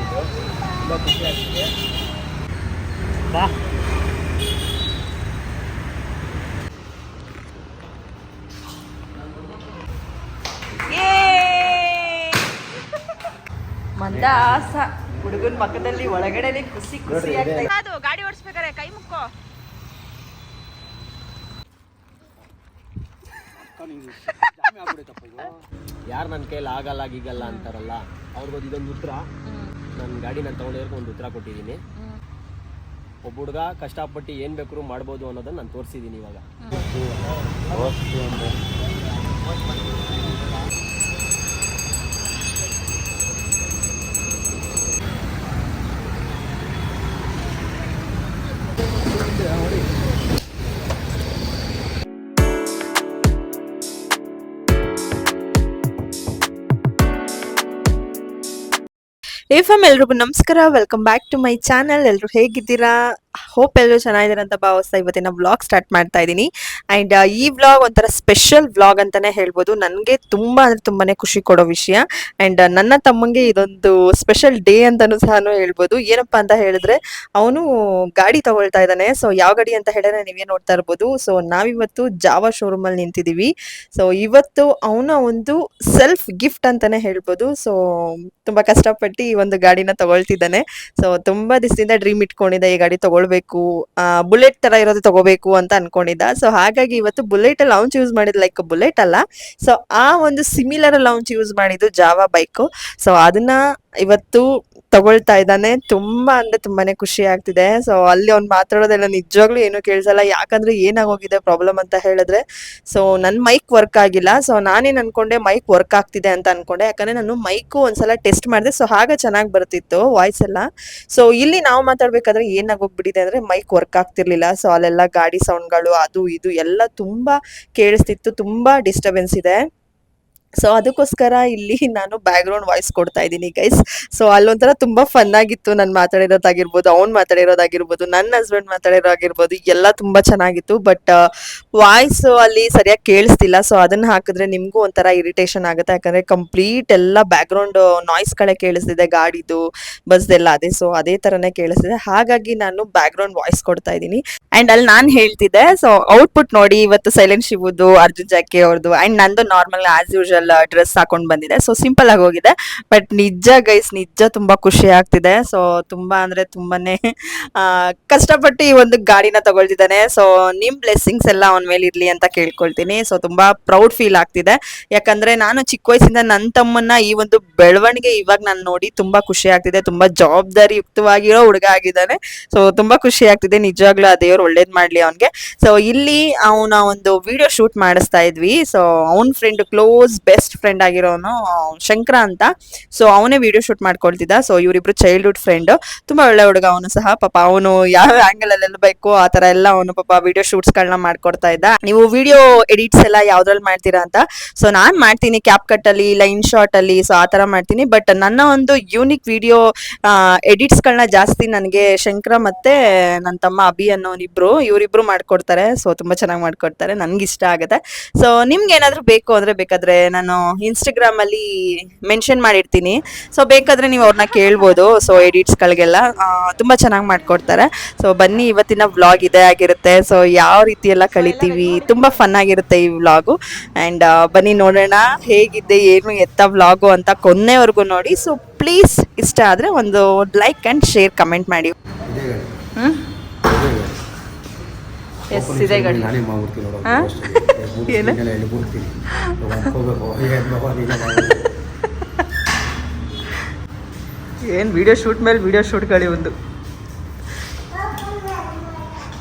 ಆಯಿತು ತುಂಬ ಖುಷಿ ಆಗ್ತಿದೆ ಬಾ ಮಂದಾಸ ಹುಡುಗನ ಮಕ್ಕದಲ್ಲಿ ಒಳಗಡೆನೆ ಖುಷಿ ಖುಷಿ ನೋಡ್ರಿ, ಆಗ್ತಾ ಇದೆ. ಇದೆ. ಅದು ಗಾಡಿ ಓಡಿಸ್ಬೇಕಾರೆ ಕೈ ಮುಕ್ಕೋ ಯಾರು ನನ್ನ ಕೈಯಲ್ಲಿ ಆಗಲ್ಲ ಗೀಗಲ್ಲ ಅಂತಾರಲ್ಲ ಅವ್ರಿಗೊಂದು ಇದೊಂದು ಉತ್ತರ ನನ್ನ ಗಾಡಿ ನಾನು ತೊಗೊಂಡಿರೋಕೆ ಒಂದು ಉತ್ತರ ಕೊಟ್ಟಿದ್ದೀನಿ. ಒಬ್ಬ ಹುಡುಗ ಕಷ್ಟಪಟ್ಟು ಏನು ಬೇಕಾದ್ರೂ ಮಾಡ್ಬೋದು ಅನ್ನೋದನ್ನ ನಾನು ತೋರಿಸಿದ್ದೀನಿ ಇವಾಗ. ಎಫ್ ಎಂ ಎಲ್ರಿಗೂ ನಮಸ್ಕಾರ. Welcome back to my channel ಎಲ್ಲರೂ ಹೇಗಿದ್ದೀರಾ? ಹೋಪ್ ಎಲ್ಲರೂ ಚೆನ್ನಾಗಿದ್ದಾರೆ ಅಂತ ಭಾವಿಸ್ತಾ ಇವತ್ತಿನ ವ್ಲಾಗ್ ಸ್ಟಾರ್ಟ್ ಮಾಡ್ತಾ ಇದ್ದೀನಿ. ಆ್ಯಂಡ್ ಈ ವ್ಲಾಗ್ ಒಂಥರ ಸ್ಪೆಷಲ್ ವ್ಲಾಗ್ ಅಂತಾನೆ ಹೇಳ್ಬೋದು. ನನಗೆ ತುಂಬಾ ಅಂದರೆ ತುಂಬಾ ಖುಷಿ ಕೊಡೋ ವಿಷಯ. ಆ್ಯಂಡ್ ನನ್ನ ತಮ್ಮಂಗೆ ಇದೊಂದು ಸ್ಪೆಷಲ್ ಡೇ ಅಂತಾನೂ ಸಹ ಹೇಳ್ಬೋದು. ಏನಪ್ಪ ಅಂತ ಹೇಳಿದ್ರೆ, ಅವನು ಗಾಡಿ ತಗೊಳ್ತಾ ಇದ್ದಾನೆ. ಸೊ ಯಾವ ಗಾಡಿ ಅಂತ ಹೇಳಿದ್ರೆ ನೀವೇ ನೋಡ್ತಾ ಇರ್ಬೋದು. ಸೊ ನಾವಿವತ್ತು ಜಾವ ಶೋರೂಮ್ ಅಲ್ಲಿ ನಿಂತಿದ್ದೀವಿ. ಸೊ ಇವತ್ತು ಅವನ ಒಂದು ಸೆಲ್ಫ್ ಗಿಫ್ಟ್ ಅಂತಾನೆ ಹೇಳ್ಬೋದು. ಸೊ ತುಂಬಾ ಕಷ್ಟಪಟ್ಟು ಈ ಒಂದು ಗಾಡಿನ ತಗೊಳ್ತಿದ್ದಾನೆ. ಸೊ ತುಂಬಾ ದಿವಸದಿಂದ ಡ್ರೀಮ್ ಇಟ್ಕೊಂಡಿದ್ದ ಈ ಗಾಡಿ ತಗೊಳ್ಬೇಕು ಬುಲೆಟ್ ತರ ಇರೋದು ತಗೋಬೇಕು ಅಂತ ಅನ್ಕೊಂಡಿದ್ದ. ಸೊ ಹಾಗಾಗಿ ಇವತ್ತು ಬುಲೆಟ್ ಲಾಂಚ್ ಯೂಸ್ ಮಾಡಿದ್ ಲೈಕ್ ಬುಲೆಟ್ ಅಲ್ಲ. ಸೊ ಆ ಒಂದು ಸಿಮಿಲರ್ ಲಾಂಚ್ ಯೂಸ್ ಮಾಡಿದ್ದು ಜಾವಾ ಬೈಕ್ ಸೊ ಅದನ್ನ ಇವತ್ತು ತಗೊಳ್ತಾ ಇದ್ದಾನೆ. ತುಂಬಾ ಅಂದ್ರೆ ತುಂಬಾನೇ ಖುಷಿ ಆಗ್ತಿದೆ. ಸೊ ಅಲ್ಲಿ ಅವ್ನು ಮಾತಾಡೋದೆಲ್ಲ ನಿಜವಾಗ್ಲೂ ಏನು ಕೇಳಿಸಲ್ಲ. ಯಾಕಂದ್ರೆ ಏನಾಗೋಗಿದೆ ಪ್ರಾಬ್ಲಮ್ ಅಂತ ಹೇಳಿದ್ರೆ ಸೊ ನನ್ನ ಮೈಕ್ ವರ್ಕ್ ಆಗಿಲ್ಲ. ಸೊ ನಾನೇನ್ ಅನ್ಕೊಂಡೆ ಮೈಕ್ ವರ್ಕ್ ಆಗ್ತಿದೆ ಅಂತ ಅನ್ಕೊಂಡೆ. ಯಾಕಂದ್ರೆ ನಾನು ಮೈಕು ಒಂದ್ಸಲ ಟೆಸ್ಟ್ ಮಾಡಿದೆ. ಸೊ ಹಾಗೆ ಚೆನ್ನಾಗಿ ಬರ್ತಿತ್ತು ವಾಯ್ಸ್ ಎಲ್ಲ. ಸೊ ಇಲ್ಲಿ ನಾವು ಮಾತಾಡ್ಬೇಕಾದ್ರೆ ಏನಾಗೋಗ್ಬಿಟ್ಟಿದೆ ಅಂದ್ರೆ ಮೈಕ್ ವರ್ಕ್ ಆಗ್ತಿರ್ಲಿಲ್ಲ. ಸೊ ಅಲ್ಲೆಲ್ಲ ಗಾಡಿ ಸೌಂಡ್ಗಳು ಅದು ಇದು ಎಲ್ಲ ತುಂಬಾ ಕೇಳಿಸ್ತಿತ್ತು. ತುಂಬಾ ಡಿಸ್ಟರ್ಬೆನ್ಸ್ ಇದೆ. ಸೊ ಅದಕ್ಕೋಸ್ಕರ ಇಲ್ಲಿ ನಾನು ಬ್ಯಾಕ್ ಗ್ರೌಂಡ್ ವಾಯ್ಸ್ ಕೊಡ್ತಾ ಇದ್ದೀನಿ ಗೈಸ್ ಸೊ ಅಲ್ಲೊಂಥರ ತುಂಬಾ ಫನ್ ಆಗಿತ್ತು ನಾನು ಮಾತಾಡಿರೋದಾಗಿರ್ಬೋದು, ಅವ್ನು ಮಾತಾಡಿರೋದಾಗಿರ್ಬೋದು ನನ್ನ ಹಸ್ಬೆಂಡ್ ಮಾತಾಡಿರೋದಾಗಿರ್ಬೋದು, ಎಲ್ಲ ತುಂಬಾ ಚೆನ್ನಾಗಿತ್ತು. ಬಟ್ ವಾಯ್ಸ್ ಅಲ್ಲಿ ಸರಿಯಾಗಿ ಕೇಳಿಸ್ತಿಲ್ಲ. ಸೊ ಅದನ್ನ ಹಾಕಿದ್ರೆ ನಿಮ್ಗೂ ಒಂಥರ ಇರಿಟೇಷನ್ ಆಗುತ್ತೆ. ಯಾಕಂದ್ರೆ ಕಂಪ್ಲೀಟ್ ಎಲ್ಲ ಬ್ಯಾಕ್ ಗ್ರೌಂಡ್ ನಾಯ್ಸ್ ಕಡೆ ಕೇಳಿಸ್ತಿದೆ, ಗಾಡಿದು, ಬಸ್ದೆಲ್ಲ ಅದೇ. ಸೊ ಅದೇ ತರನೇ ಕೇಳಿಸ್ತಿದೆ. ಹಾಗಾಗಿ ನಾನು ಬ್ಯಾಕ್ ಗ್ರೌಂಡ್ ವಾಯ್ಸ್ ಕೊಡ್ತಾ ಇದ್ದೀನಿ. ಅಂಡ್ ಅಲ್ಲಿ ನಾನು ಹೇಳ್ತಿದ್ದೆ ಸೊ ಔಟ್ಪುಟ್ ನೋಡಿ, ಇವತ್ತು ಸೈಲೆಂಟ್ ಶಿವುದು ಅರ್ಜುನ್ ಜಾಕಿ ಅವ್ರದ್ದು ಅಂಡ್ ನಂದು ನಾರ್ಮಲ್ ಆಸ್ ಯೂಶಲ್ ಡ್ರೆಸ್ ಹಾಕೊಂಡ್ ಬಂದಿದೆ. ಸೊ ಸಿಂಪಲ್ ಆಗಿ ಹೋಗಿದೆ. ಬಟ್ ನಿಜ ಗೈಸ್ ನಿಜ ತುಂಬಾ ಖುಷಿ ಆಗ್ತಿದೆ. ಸೊ ತುಂಬಾ ಅಂದ್ರೆ ತುಂಬಾನೇ ಕಷ್ಟಪಟ್ಟು ಈ ಒಂದು ಗಾಡಿನ ತಗೊಳ್ತಿದ್ದಾನೆ. ಸೊ ನಿಮ್ ಬ್ಲೆಸ್ಸಿಂಗ್ಸ್ ಎಲ್ಲ ಅವನ ಮೇಲೆ ಇರ್ಲಿ ಅಂತ ಕೇಳ್ಕೊಳ್ತೀನಿ. ಸೊ ತುಂಬಾ ಪ್ರೌಡ್ ಫೀಲ್ ಆಗ್ತಿದೆ. ಯಾಕಂದ್ರೆ ನಾನು ಚಿಕ್ಕ ವಯಸ್ಸಿಂದ ನನ್ನ ತಮ್ಮನ್ನ ಈ ಒಂದು ಬೆಳವಣಿಗೆ ಇವಾಗ ನಾನು ನೋಡಿ ತುಂಬಾ ಖುಷಿ ಆಗ್ತಿದೆ. ತುಂಬಾ ಜವಾಬ್ದಾರಿ ಯುಕ್ತವಾಗಿರೋ ಹುಡುಗ ಆಗಿದ್ದಾನೆ. ಸೊ ತುಂಬಾ ಖುಷಿ ಆಗ್ತಿದೆ. ನಿಜವಾಗ್ಲೂ ಆ ದೇವ್ರು ಒಳ್ಳೇದ್ ಮಾಡ್ಲಿ ಅವನ್ಗೆ. ಸೊ ಇಲ್ಲಿ ಅವನ ಒಂದು ವಿಡಿಯೋ ಶೂಟ್ ಮಾಡಿಸ್ತಾ ಇದ್ವಿ. ಸೊ ಅವನ ಫ್ರೆಂಡ್ ಕ್ಲೋಸ್ ಬೆಸ್ಟ್ ಫ್ರೆಂಡ್ ಆಗಿರೋನು ಶಂಕರ ಅಂತ. ಸೊ ಅವನೇ ವಿಡಿಯೋ ಶೂಟ್ ಮಾಡ್ಕೊಳ್ತಿದ್ದ. ಸೊ ಇವರಿಬ್ರು ಚೈಲ್ಡ್ಹುಡ್ ಫ್ರೆಂಡ್ ತುಂಬಾ ಒಳ್ಳೆ ಹುಡುಗ ಅವನು ಸಹ. ಪಾಪ ಅವನು ಯಾವ ಆಂಗಲ್ ಅಲ್ಲಿ ಬೇಕು ಆ ತರ ಎಲ್ಲ ಅವನು ಪಾಪ ವಿಡಿಯೋ ಶೂಟ್ಸ್ ಗಳನ್ನ ಮಾಡ್ಕೊಡ್ತಾ ಇದ್ದ. ನೀವು ವಿಡಿಯೋ ಎಡಿಟ್ಸ್ ಎಲ್ಲ ಯಾವ್ದ್ರಲ್ಲಿ ಮಾಡ್ತೀರಾ ಅಂತ? ಸೊ ನಾನ್ ಮಾಡ್ತೀನಿ ಕ್ಯಾಪ್ ಕಟ್ ಅಲ್ಲಿ ಲೈನ್ ಶಾರ್ಟ್ ಅಲ್ಲಿ ಸೊ ಆ ತರ ಮಾಡ್ತೀನಿ. ಬಟ್ ನನ್ನ ಒಂದು ಯೂನಿಕ್ ವಿಡಿಯೋ ಎಡಿಟ್ಸ್ ಗಳನ್ನ ಜಾಸ್ತಿ ನನಗೆ ಶಂಕರ ಮತ್ತೆ ನನ್ನ ತಮ್ಮ ಅಭಿ ಅನ್ನೋನಿಬ್ರು ಇವರಿಬ್ರು ಮಾಡ್ಕೊಡ್ತಾರೆ. ಸೊ ತುಂಬಾ ಚೆನ್ನಾಗಿ ಮಾಡ್ಕೊಡ್ತಾರೆ. ನನ್ಗೆ ಇಷ್ಟ ಆಗುತ್ತೆ. ಸೊ ನಿಮ್ಗೆ ಏನಾದ್ರು ಬೇಕು ಅಂದ್ರೆ ಬೇಕಾದ್ರೆ ಇನ್ಸ್ಟಾಗ್ರಾಮ್ ಅಲ್ಲಿ ಮೆನ್ಷನ್ ಮಾಡಿರ್ತೀನಿ. ಸೊ ಬೇಕಾದ್ರೆ ನೀವು ಅವ್ರನ್ನ ಕೇಳ್ಬೋದು ಸೊ ಎಡಿಟ್ಸ್ ಗಳಿಗೆಲ್ಲ. ತುಂಬಾ ಚೆನ್ನಾಗಿ ಮಾಡ್ಕೊಡ್ತಾರೆ. ಸೊ ಬನ್ನಿ ಇವತ್ತಿನ ವ್ಲಾಗ್ ಇದೇ ಆಗಿರುತ್ತೆ. ಸೊ ಯಾವ ರೀತಿ ಎಲ್ಲ ಕಳಿತೀವಿ ತುಂಬಾ ಫನ್ ಆಗಿರುತ್ತೆ ಈ ವ್ಲಾಗು ಅಂಡ್ ಬನ್ನಿ ನೋಡೋಣ ಹೇಗಿದೆ ಏನು ಎತ್ತ ವ್ಲಾಗು ಅಂತ ಕೊನೆವರೆಗೂ ನೋಡಿ. ಸೊ ಪ್ಲೀಸ್ ಇಷ್ಟ ಆದ್ರೆ ಒಂದು ಲೈಕ್ ಅಂಡ್ ಶೇರ್ ಕಮೆಂಟ್ ಮಾಡಿ. ಎಸ್ ಇದೆ? ಏನು? ವಿಡಿಯೋ ಶೂಟ್ ಮೇಲೆ ವಿಡಿಯೋ ಶೂಟ್ಗಳಿ ಒಂದು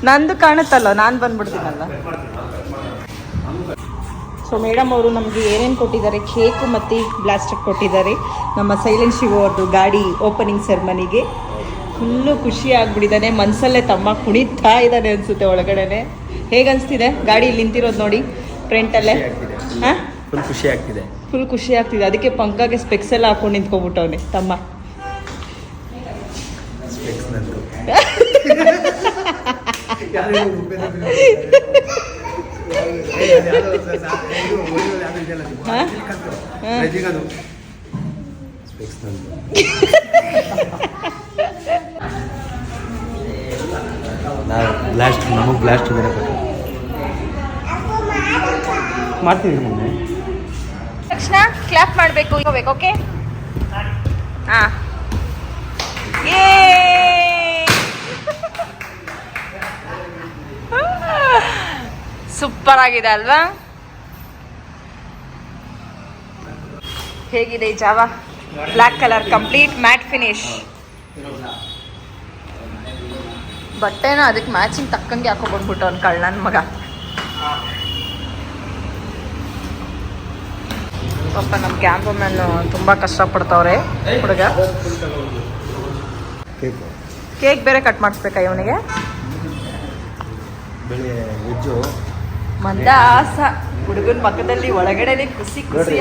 ನಂದು ಕಾಣುತ್ತಲ್ಲ ನಾನು ಬಂದ್ಬಿಡ್ತೀನಲ್ಲ. ಸೊ ಮೇಡಮ್ ಅವರು ನಮಗೆ ಏನೇನು ಕೊಟ್ಟಿದ್ದಾರೆ? ಕೇಕು ಮತ್ತು ಬ್ಲಾಸ್ಟರ್ ಕೊಟ್ಟಿದ್ದಾರೆ. ನಮ್ಮ ಸೈಲೆಂಟ್ ಶಿವ ಅವ್ರದ್ದು ಗಾಡಿ ಓಪನಿಂಗ್ ಸೆರ್ಮನಿಗೆ ಫುಲ್ಲು ಖುಷಿ ಆಗ್ಬಿಟ್ಟಿದ್ದಾನೆ ಮನಸ್ಸಲ್ಲೇ ತಮ್ಮ ಕುಣಿತಾ ಇದ್ದಾನೆ ಅನಿಸುತ್ತೆ ಒಳಗಡೆನೆ ಹೇಗನ್ಸ್ತಿದೆ ಅನಿಸ್ತಿದೆ ಗಾಡಿ ಇಲ್ಲಿ ನಿಂತಿರೋದು ನೋಡಿ ಫ್ರೆಂಟಲ್ಲೇ ಹಾಂ ಫುಲ್ ಖುಷಿ ಆಗ್ತಿದೆ ಫುಲ್ ಖುಷಿ ಆಗ್ತಿದೆ ಅದಕ್ಕೆ ಪಂಕಾಗೆ ಸ್ಪೆಕ್ಸ್ ಎಲ್ಲ ಹಾಕೊಂಡು ನಿಂತ್ಕೊಬಿಟ್ಟವನೆ ತಮ್ಮ ಹಾ? ಬ್ಲಾಸ್ಟ್ ನಮಗೆ ಬ್ಲಾಸ್ಟ್ ಬೇರೆ ಮಾಡ್ತೀವಿ ಮೊನ್ನೆ. ತಕ್ಷಣ ಕ್ಲಾಪ್ ಮಾಡಬೇಕು ಹೋಗ್ಬೇಕು ಓಕೆ ಹಾಂ ಏ ಸೂಪರ್ ಆಗಿದೆ ಅಲ್ವಾ? ಹೇಗಿದೆ ಈ Jawa? Black colour complete matte finish ಬಟ್ಟೆನ ಅದಕ್ಕೆ ಮ್ಯಾಚಿಂಗ್ ತಕ್ಕಂಗೆ ಹಾಕೊಂಡ್ಬಿಟ್ಟು ಅವ್ನು ಕಳ್ಳ ನನ್ನ ಮಗ. ಪಾಪ ನಮ್ಮ ತುಂಬಾ ತುಂಬ ಕಷ್ಟಪಡ್ತವ್ರೆ ಹುಡುಗ. ಕೇಕು ಬೇರೆ ಕಟ್ ಮಾಡಿಸ್ಬೇಕಾ ಇವನಿಗೆ? ಮಂದ ಆಸ. ಮಂದಾಸ ಹುಡುಗನ ಪಕ್ಕದಲ್ಲಿ ಒಳಗಡೆನೆ ಖುಷಿ ಖುಷಿ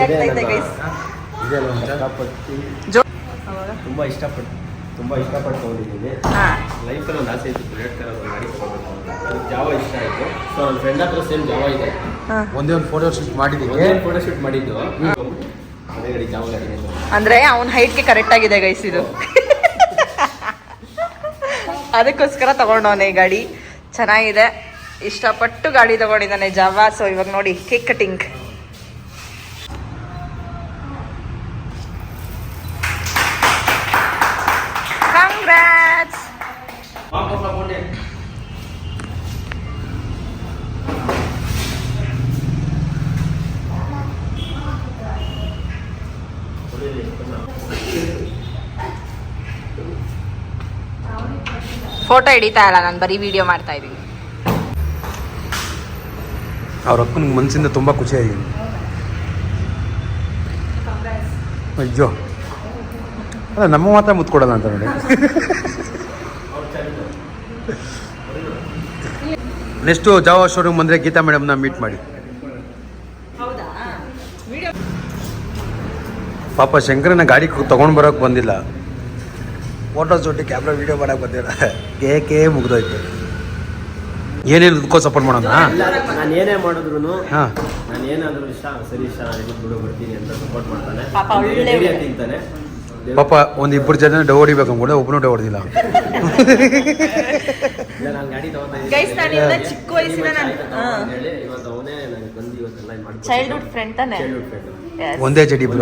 ಗೈಸ್ ಒಂದು ಇಷ್ಟಪಟ್ಟು ಇಷ್ಟಪಟ್ಟು ತುಂಬ ಇಷ್ಟಪಟ್ಟು ಹೋಗಿದ್ದೀನಿ ಲೈಫ್ ಅಲ್ಲಿ ಒಂದು ಆಸೆ ಇತ್ತು ಬುಲೆಟ್ ಕಲರ್ ಒಂದು ಗಾಡಿ ಅಂತ. ಅದಕ್ಕೆ ಜಾವ ಇಷ್ಟ ಆಯ್ತು. ಸೊ ನನ್ನ ಫ್ರೆಂಡ್ ಹತ್ರ ಸೇಮ್ ಜಾವ ಇದೆ. ಒಂದೇ ಒಂದು ಫೋಟೋ ಶೂಟ್ ಮಾಡಿದ್ದೀವಿ. ಒಂದೇ ಫೋಟೋ ಶೂಟ್ ಮಾಡಿದ್ದು. ಅದೇ ಗಡಿ ಜಾವ ಗಾಡಿ ಅಂದ್ರೆ ಹೈಟ್ ಹೈಟ್ಗೆ ಕರೆಕ್ಟ್ ಆಗಿದೆ ಗೈಸ್ ಇದು. ಅದಕ್ಕೋಸ್ಕರ ತಗೊಂಡವನ ಈ ಗಾಡಿ. ಚೆನ್ನಾಗಿದೆ. ಇಷ್ಟಪಟ್ಟು ಗಾಡಿ ತಗೊಂಡಿದ್ದಾನೆ ಜಾವ. ಸೊ ಇವಾಗ ನೋಡಿ ಕೇಕ್ ಕಟಿಂಗ್ ಫೋಟೋ ಹಿಡಿತಾ ಇಲ್ಲ ನಾನು ಬರೀ ವಿಡಿಯೋ ಮಾಡ್ತಾ ಇದ್ದೀನಿ. ಅವ್ರ ಅಪ್ಪನ ಮನಸ್ಸಿಂದ ತುಂಬ ಖುಷಿಯಾಗಿದೆ ಅಯ್ಯೋ. ಅಲ್ಲ ನಮ್ಮ ಮಾತ್ರ ಮುತ್ಕೊಡಲ್ಲ ಅಂತ ನೋಡಿ. ನೆಕ್ಸ್ಟು ಜಾವ ಶೋರೂಮ್ ಬಂದರೆ ಗೀತಾ ಮೇಡಮ್ನ ಮೀಟ್ ಮಾಡಿ. ಪಾಪ ಶಂಕರನ ಗಾಡಿ ತೊಗೊಂಡು ಬರೋಕೆ ಬಂದಿಲ್ಲ. ಫೋಟೋಸ್ ಜೊತೆ ಕ್ಯಾಮ್ರಾ ವೀಡಿಯೋ ಮಾಡಕ್ ಬಂದಿಲ್ಲ ಕೇಕೇ ಮುಗ್ದೋಯ್ತು. ಏನೇನು ಇದಕ್ಕೋ ಸಪೋರ್ಟ್ ಮಾಡೋಣ? ನಾನು ಏನೇ ಮಾಡಿದ್ರು ಹಾಂ. ನಾನು ಏನಾದರೂ ಇಷ್ಟ ಸರಿ ಇಷ್ಟ ನಾನು ಬಿಡು ಬರ್ತೀನಿ ಅಂತ ಸಪೋರ್ಟ್ ಮಾಡ್ತಾನೆ. ಪಾಪ ಒಳ್ಳೆ ಧೈರ್ಯ. ತಿಂತಾನೆ. ಪಾಪ ಒಂದು ಇಬ್ಬರು ಜನ ಡವ್ ಹೊಡಿಬೇಕು ಅಂದ್ಕೊಂಡೆ ಒಬ್ಬನು ಡವ್ ಹೊಡೆದಿಲ್ಲ. ನಾನು ಚಿಕ್ಕ ವಯಸ್ಸಿನ ನಾನು ಚೈಲ್ಡ್ಹುಡ್ ಫ್ರೆಂಡ್ ತಾನೆ. ಒಂದೇ ಚಡ್ಡಿ ಇಬ್ರು?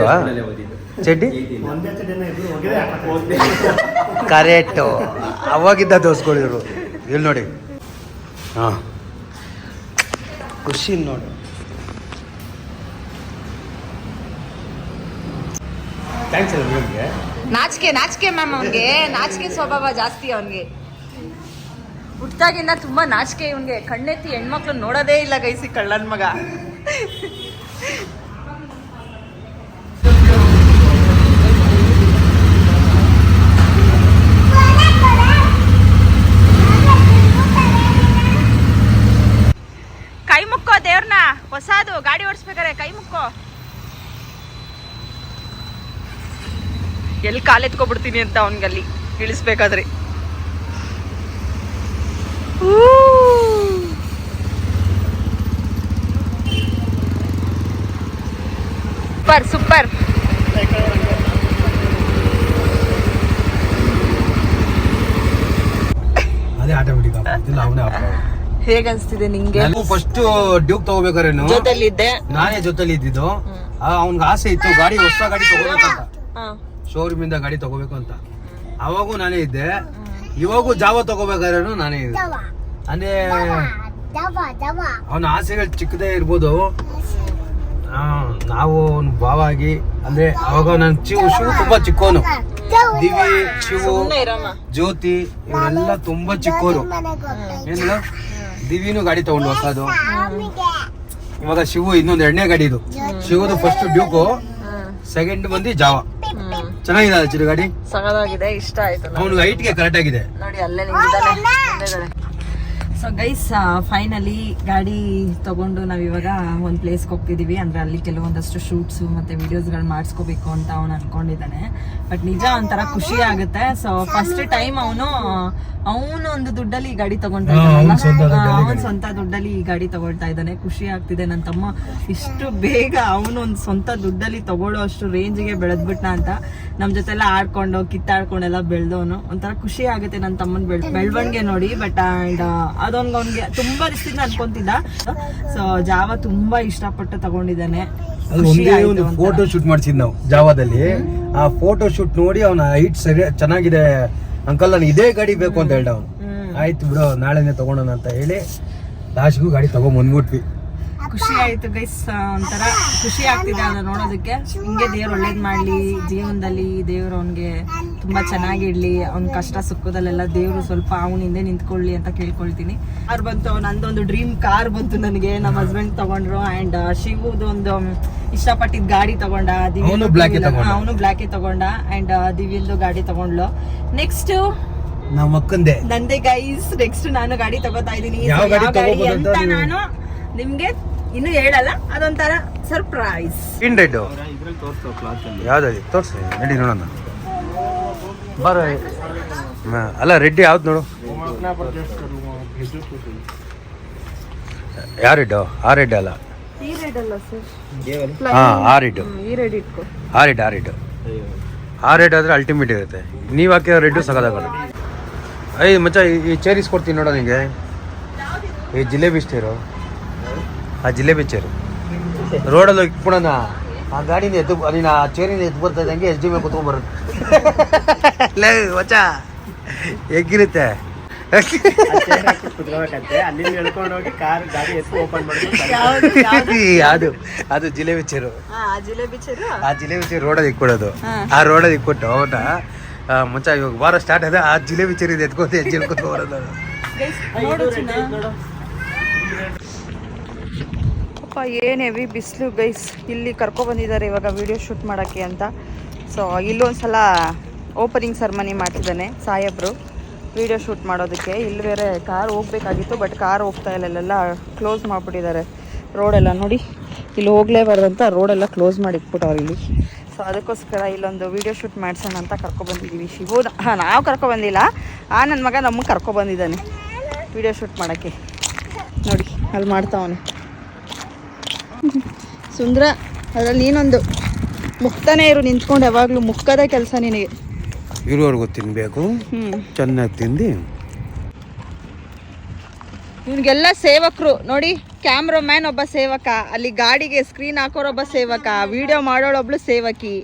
ಚಡ್ಡಿ? ಒಂದೇ ಚಡ್ಡಿ. ಕರೆಕ್ಟು. ಅವಾಗಿದ್ದ ದೋಸ್ಗಳಿದ್ರು ಇಲ್ಲಿ ನೋಡಿ. ಹಾಂ. ಖುಷಿ ನೋಡಿ. ಥ್ಯಾಂಕ್ಸ್ ನಿಮಗೆ ನಾಚಿಕೆ ನಾಚಿಕೆ ಮ್ಯಾಮ್ ಅವನಿಗೆ. ನಾಚಿಕೆ ಸ್ವಭಾವ ಜಾಸ್ತಿ ಅವನಿಗೆ. ಹುಟ್ಟಾಗಿಂದ ತುಂಬಾ ನಾಚಿಕೆ ಇವನಿಗೆ. ಕಣ್ಣೆತ್ತಿ ಹೆಣ್ಮಕ್ಳು ನೋಡೋದೇ ಇಲ್ಲ ಗೈಸಿ ಕಳ್ಳನ್ ಮಗ ಕೈ ಮುಕ್ಕೋ ದೇವ್ರನ್ನ ಹೊಸದು ಗಾಡಿ ಓಡಿಸ್ಬೇಕಾರೆ ಕೈ ಮುಕ್ಕೋ ಎಲ್ಲಿ ಕಾಲೆತ್ಕೊಬಿಡ್ತೀನಿ ಅಂತ ಅವನಿಗಲ್ಲಿ ಇಳಿಸ್ಬೇಕಾದ್ರೆ ಸೂಪರ್ ಸೂಪರ್. ಅದೇ ಆಟೋಮೆಟಿಕ್ ಇಲ್ಲ ಅವನೇ ಹೇಗನ್ಸ್ತಿದೆ ನಿಂಗೆ? ನಾನು ಫಸ್ಟ್ ಡ್ಯೂಕ್ ತಗೋಬೇಕಾರೇನು ಜೊತೆಲಿದ್ದೆ. ನಾನೇ ಜೊತೆಲಿ ಇದ್ದಿದ್ದು ಅವ್ನಿಗೆ ಆಸೆ ಇತ್ತು ಗಾಡಿ ಹೊಸ ಗಾಡಿ ತಗೋಬೇಕಂತ ಶೋರೂಮ್ ಇಂದ ಗಾಡಿ ತಗೋಬೇಕು ಅಂತ. ಅವಾಗೂ ನಾನೇ ಇದ್ದೆ. ಇವಾಗೂ ಜಾವ ತಗೋಬೇಕಾದ್ರೂ ನಾನೇ ಇದ್ದೆ ಅಂದ್ರೆ ಅವನ ಆಸೆಗಳು ಚಿಕ್ಕದೇ ಇರ್ಬೋದು. ಆ, ನಾವು ಅವ್ನ ಭಾವ ಆಗಿ ಅಂದ್ರೆ ಅವಾಗ ನನ್ ಶಿವ ಶಿವ ತುಂಬಾ ಚಿಕ್ಕೋನು. ದಿವಿ ಶಿವು ಸುಮ್ಮನೆ ಇರಮ್ಮ. ಜ್ಯೋತಿ ಇವರೆಲ್ಲ ತುಂಬಾ ಚಿಕ್ಕೋರು. ಏನಿಲ್ಲ? ದಿವಿನೂ ಗಾಡಿ ತಗೊಂಡು ಹೊಸದು. ಇವಾಗ ಶಿವು ಇನ್ನೊಂದು ಎರಡನೇ ಗಾಡಿ ಇದು ಶಿವದು ಫಸ್ಟ್ ಡ್ಯೂಕು ಸೆಕೆಂಡ್ ಬಂದು ಜಾವ ಚೆನ್ನಾಗಿದೆ ಚಿರು ಗಾಡಿ? ಸಗದಾಗಿದೆ ಇಷ್ಟ ಆಯ್ತು ಅವನು ಹೈಟ್ಗೆ ಕರೆಕ್ಟ್ ಆಗಿದೆ. ನೋಡಿ ಅಲ್ಲೇ ನಿಂತಿದ್ದಾನೆ. ಸೊ ಗೈಸ್ ಫೈನಲಿ ಗಾಡಿ ತಗೊಂಡು ನಾವು ಇವಾಗ ಒಂದು ಪ್ಲೇಸ್ಗೆ ಹೋಗ್ತಿದೀವಿ. ಅಂದ್ರೆ ಅಲ್ಲಿ ಕೆಲವೊಂದಷ್ಟು ಶೂಟ್ಸು ಮತ್ತೆ ವಿಡಿಯೋಸ್ಗಳು ಮಾಡಿಸ್ಕೋಬೇಕು ಅಂತ ಅವನು ಅನ್ಕೊಂಡಿದ್ದಾನೆ. ಬಟ್ ನಿಜ ಒಂಥರ ಖುಷಿ ಆಗುತ್ತೆ. ಸೊ ಫಸ್ಟ್ ಟೈಮ್ ಅವನು ಅವನು ಒಂದು ದುಡ್ಡಲ್ಲಿ ಈ ಗಾಡಿ ತಗೊಳ್ತಾ ಹಾ, ಅವ್ನ್ ಸ್ವಂತ ಇದ್ದಾನಲ್ಲ ದುಡ್ಡಲ್ಲಿ ಸ್ವಂತ ದುಡ್ಡಲ್ಲಿ ಈ ಗಾಡಿ ತಗೊಳ್ತಾ ಇದ್ದಾನೆ. ಖುಷಿ ಆಗ್ತಿದೆ. ನನ್ನ ತಮ್ಮ ಇಷ್ಟು ಬೇಗ ಅವನು ಒಂದು ಸ್ವಂತ ದುಡ್ಡಲ್ಲಿ ತಗೊಳ್ಳೋ ಅಷ್ಟು ರೇಂಜ್ಗೆ ಬೆಳೆದ್ಬಿಟ್ನ ಅಂತ ನಮ್ಮ ಜೊತೆ ಎಲ್ಲ ಆಡ್ಕೊಂಡು ಕಿತ್ತಾಡ್ಕೊಂಡೆಲ್ಲ ಬೆಳೆದವನು. ಒಂಥರ ಖುಷಿ ಆಗುತ್ತೆ ನನ್ನ ತಮ್ಮನ ಬೆಳ್ ಬೆಳವಣಿಗೆ ನೋಡಿ. ಬಟ್ ಅಂಡ್ ಅದು ಅದೊಂದು ಅವ್ನಿಗೆ ತುಂಬಾ ದಿವಸದಿಂದ ಅನ್ಕೊಂತಿದ್ದ. ಸೊ ಜಾವ ತುಂಬಾ ಇಷ್ಟಪಟ್ಟು ತಗೊಂಡಿದ್ದಾನೆ. ಒಂದು ಫೋಟೋ ಶೂಟ್ ಮಾಡ್ಸಿದ್ ನಾವು ಜಾವಾದಲ್ಲಿ. ಆ ಫೋಟೋ ಶೂಟ್ ನೋಡಿ ಅವನ ಹೈಟ್ ಸರಿ ಚೆನ್ನಾಗಿದೆ. ಅಂಕಲ್ ನಾನು ಇದೇ ಗಾಡಿ ಬೇಕು ಅಂತ ಹೇಳ್ದ ಅವನು. ಆಯ್ತು ಬಿಡು ನಾಳೆನೆ ತಗೊಳೋಣ ಅಂತ ಹೇಳಿ ಲಾಸ್ಟ್ಗೂ ಗಾಡಿ ತಗೊಂಡ್ ಬಂದ್ಬಿಟ್ವಿ. ಖುಷಿ ಆಯ್ತು ಗೈಸ್ ಒಂಥರ ಖುಷಿ ಆಗ್ತಿದೆ ಅದನ್ನ ನೋಡೋದಕ್ಕೆ. ಹಿಂಗೆ ದೇವ್ರು ಒಳ್ಳೇದ್ ಮಾಡ್ಲಿ ಜೀವನದಲ್ಲಿ ದೇವ್ರು ಅವನ್ಗೆ ತುಂಬಾ ಚೆನ್ನಾಗಿಡ್ಲಿ ಅವ್ನ ಕಷ್ಟ ಸುಖದಲ್ಲೆಲ್ಲ ದೇವ್ರು ಸ್ವಲ್ಪ ಅವನ ಹಿಂದೆ ನಿಂತ್ಕೊಳ್ಳಿ ಅಂತ ಕೇಳ್ಕೊಳ್ತೀನಿ. ಕಾರ್ ಬಂತು ನಂದೊಂದು ಡ್ರೀಮ್ ಕಾರ್ ಬಂತು ನನಗೆ ನಮ್ಮ ಹಸ್ಬೆಂಡ್ ತಗೊಂಡ್ರು ಅಂಡ್ ಶಿವುದು ಒಂದು ಇಷ್ಟಪಟ್ಟಿದ್ ಗಾಡಿ ತಗೊಂಡ ಅವ್ನು ತಗೊಂಡ. ಬ್ಲಾಕ್ ತಗೊಂಡ ಅಂಡ್ ದಿವ್ಯಲ್ದು ಗಾಡಿ ತಗೊಂಡ್ಲು ನೆಕ್ಸ್ಟ್ ನಮ್ಮ ಅಕ್ಕಂದೆ. ನಂದೇ ಗೈಸ್ ನೆಕ್ಸ್ಟ್ ನಾನು ಗಾಡಿ ತಗೋತಾ ಗಾಡಿ ಅಂತ ಅಂತ ನಾನು ನಿಮ್ಗೆ ಇನ್ನು ಹೇಳಲ್ಲ ಅದೊಂಥರ ಸರ್ಪ್ರೈಸ್ ಇನ್ ರೆಡ್ ಇದ್ರಲ್ಲಿ ತೋರಿಸೋ ಕ್ಲಾತ್ ಅಲ್ಲಿ. ಯಾವ್ದು ತೋರ್ಸಿ ನಡಿ ನೋಡೋಣ. ಬರ. ಅಲ್ಲ ರೆಡ್ಡಿ ಯಾವ್ದು ನೋಡು. ಯಾವ ರೆಡ್ ಆ ರೆಡ್ ಅಲ್ಲ. ಈ ರೆಡ್ ಅಲ್ಲ ಸರ್ ಹಾ ಆ ರೆಡ್ ಈ ರೆಡ್ ಇಟ್ಕೋ. ಆ ರೆಡ್ ಆ ರೆಡ್ ಆ ರೆಡ್ ಆದ್ರೆ ಅಲ್ಟಿಮೇಟ್ ಇರುತ್ತೆ. ನೀವು ಹಾಕಿರೋ ರೆಡ್ ಸಗದಾಗಲ್ಲ ಐ ಮಚ್ಚ ಈ- ಚೇರಿಸ್ ಕೊಡ್ತೀನಿ ಇಸ್ಕೊಡ್ತೀನಿ ನೋಡೋ ನಿಂಗೆ. ಈ ಜಿಲೇಬಿ ಸ್ಟೇರು ಆ ಜಿಲೇಬಿ ಚೇರು ರೋಡಲ್ಲಿ ಇಟ್ಬಿಡೋಣ ಆ ಗಾಡಿನ ಎದ್ದು ನೀನು ಆ ಚೇರಿನ ಎದ್ದು ಬರ್ತಾ ಇದ್ದಂಗೆ ಎಸ್ ಡಿ ಮೇಲೆ ಕುತ್ಕೊಂಡ್ಬರುತ್ತೆ ಲೇ ಮಚ್ಚ ಹೇಗಿರುತ್ತೆ ಕುತ್ಕೋಬೇಕಂತೆ ಅಲ್ಲಿಂದ ಹೇಳ್ಕೊಂಡು ಹೋಗಿ ಕಾರ್ ಗಾಡಿ ಎತ್ತು ಓಪನ್ ಮಾಡ್ಕೊಂಡು ಅದು ಅದು ಜಿಲೇಬಿ ಚೇರು ಹಾ ಜಿಲೇಬಿ ಚೇರು ಆ ಜಿಲೇಬಿ ಚೇರು ರೋಡಲ್ಲಿ ಇಕ್ಕೊಡೋದು ಆ ರೋಡಲ್ಲಿ ಇಕ್ಕೊಟ್ಟು ಅವನ್ನ ಮುಂಚೆ ಇವಾಗ ವಾರ ಸ್ಟಾರ್ಟ್ ಆದ ಆ ಜಿಲೇಬಿ ಚೇರಿದ ಎತ್ಕೋತ ಹೆಜ್ಜೆ ಎತ್ಕೋತ ಬರೋದು. ಅಪ್ಪ ಏನು ಹೆವಿ ಬಿಸಿಲು ಗೈಸ್ ಇಲ್ಲಿ ಕರ್ಕೊ ಬಂದಿದ್ದಾರೆ ಇವಾಗ ವಿಡಿಯೋ ಶೂಟ್ ಮಾಡೋಕ್ಕೆ ಅಂತ. ಸೊ ಇಲ್ಲೊಂದ್ಸಲ ಓಪನಿಂಗ್ ಸರ್ಮನಿ ಮಾಡ್ತಿದ್ದಾನೆ ಸಾಹೇಬ್ರು ವಿಡಿಯೋ ಶೂಟ್ ಮಾಡೋದಕ್ಕೆ. ಇಲ್ಲಿ ಬೇರೆ ಕಾರ್ ಹೋಗ್ಬೇಕಾಗಿತ್ತು ಬಟ್ ಕಾರ್ ಹೋಗ್ತಾ ಇಲ್ಲ. ಇಲ್ಲೆಲ್ಲ ಕ್ಲೋಸ್ ಮಾಡಿಬಿಟ್ಟಿದ್ದಾರೆ. ರೋಡೆಲ್ಲ ನೋಡಿ. ಇಲ್ಲಿ ಹೋಗ್ಲೇಬಾರ್ದಂತ ರೋಡೆಲ್ಲ ಕ್ಲೋಸ್ ಮಾಡಿ ಇಟ್ಬಿಟ್ಟವ್ರು ಇಲ್ಲಿ. ಸೊ ಅದಕ್ಕೋಸ್ಕರ ಇಲ್ಲೊಂದು ವಿಡಿಯೋ ಶೂಟ್ ಮಾಡಿಸೋಣ ಅಂತ ಕರ್ಕೊಬಂದಿದ್ದೀವಿ ಶಿವೋ, ಹಾಂ, ನಾವು ಕರ್ಕೊಬಂದಿಲ್ಲ ಆ ನನ್ನ ಮಗ ನಮಗೆ ಕರ್ಕೊಬಂದಿದ್ದಾನೆ ವಿಡಿಯೋ ಶೂಟ್ ಮಾಡೋಕ್ಕೆ. ನೋಡಿ, ಅಲ್ಲಿ ಮಾಡ್ತಾವನೆ. ಸುಂದ್ರ ಅದರಲ್ಲಿ ನೀನೊಂದು ಮುಕ್ತಾನೇ ಇರು ನಿಂತ್ಕೊಂಡು ಯಾವಾಗಲೂ ಮುಕ್ಕದ ಕೆಲಸ ನಿನಗೆ. ಇರುವವರೆಗೂ ತಿನ್ನಬೇಕು ಚೆನ್ನಾಗಿ ತಿಂದು. ಇವ್ನಿಗೆಲ್ಲ ಸೇವಕರು ನೋಡಿ ಕ್ಯಾಮ್ರಾಮ್ಯಾನ್ ಒಬ್ಬ ಸೇವಕ ಅಲ್ಲಿ ಗಾಡಿಗೆ ಸ್ಕ್ರೀನ್ ಹಾಕೋರೊಬ್ಬ ಸೇವಕ ವಿಡಿಯೋ ಮಾಡೋಳೊಬ್ಳು ಸೇವಕಿ.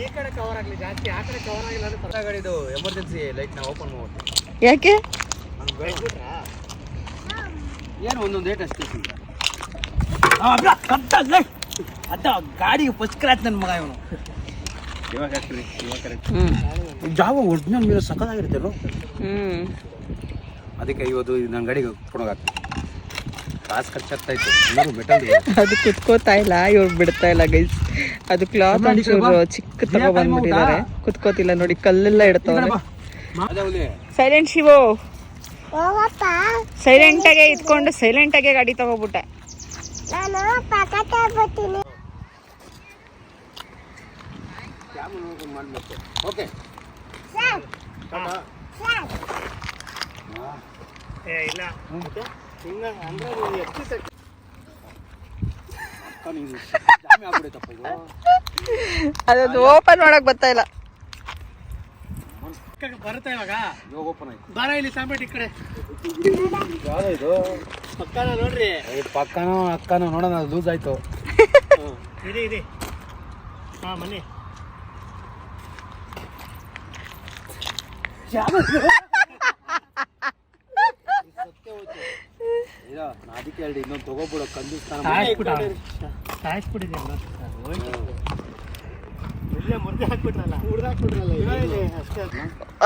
ಈ ಕಡೆ ಕವರ್ ಆಗ್ಲಿ ಜಾಸ್ತಿ ಆ ಕವರ್ ಆಗಿಲ್ಲ ಅಂದ್ರೆ ಗಾಡಿದು ಎಮರ್ಜೆನ್ಸಿ ಲೈಟ್ ನಾವು ಓಪನ್ ಮಾಡ್ಬೋದು ಯಾಕೆ? ಏನು ಒಂದೊಂದು ಏಟ್ ಅಷ್ಟೇ ಅದ ಗಾಡಿ ಫಸ್ಟ್ ಕ್ಲಾಸ್ ನನ್ನ ಮಗ ಇವನು. ಇವಾಗ ಹಾಕ್ರಿ ಇವಾಗ ಕರೆಕ್ಟ್ ಹ್ಞೂ ಜಾವ ಒರಿಜಿನಲ್ ಮೇಲೆ ಸಕ್ಕದಾಗಿರುತ್ತೆ ಹ್ಞೂ ಅದಕ್ಕೆ ಇವತ್ತು ನನ್ನ ಗಾಡಿಗೆ ಕೊಡೋಗಾಗ್ತದೆ ಕಾಸು ಖರ್ಚಾಗ್ತಾ ಇತ್ತು. ಎಲ್ಲರೂ ಮೆಟಲ್ ಅದು ಕುತ್ಕೋತಾ ಇಲ್ಲ ಇವ್ರು ಬಿಡ್ತಾ ಇಲ್ಲ ಗೈಸ್ ಅದು ಕ್ಲಾತ್ ಒಂಚೂರು ಚಿಕ್ಕ ತಗೋ ಬಂದ್ಬಿಟ್ಟಿದ್ದಾರೆ ಕುತ್ಕೋತಿಲ್ಲ ನೋಡಿ ಕಲ್ಲೆಲ್ಲ ಇಡ್ತಾವ್ರೆ. ಸೈಲೆಂಟ್ ಶಿವು. ಸೈಲೆಂಟ್ ಆಗಿ ಇಟ್ಕೊಂಡು ಸೈಲೆಂಟ್ ಗಾಡಿ ತಗೋಬಿಟ್ಟೆ ಓಕೆ ಏ ಇಲ್ಲ. ಹಿಂಗ ಅಂದ್ರೆ ನೀವು ಎಷ್ಟು ಸೆಟ್ ಅದೊಂದು ಓಪನ್ ಮಾಡಕ್ ಬರ್ತಾ ಇಲ್ಲ. ಬರುತ್ತೆ ಇವಾಗ? ಇವಾಗ ಓಪನ್ ಆಯ್ತು. ಬಾರ ಇಲ್ಲಿ ಸಾಂಬೇಟ್ ಈ ಕಡೆ. ಯಾವ್ದು ಇದು? ಪಕ್ಕನ ನೋಡ್ರಿ. ಪಕ್ಕನೋ ಅಕ್ಕನೋ ನೋಡೋಣ ಲೂಸ್ ಆಯ್ತು. ಇದೆ ಇದೆ. ಹಾ ಮನೆ ಅದಕ್ಕೆ ಹೇಳಿ ಇನ್ನೊಂದು ತಗೋಬಿಡೋ ಕಂದು ಸಾಯಿಸ್ಬಿಟ್ಟಿದೆ ಇಲ್ಲೇ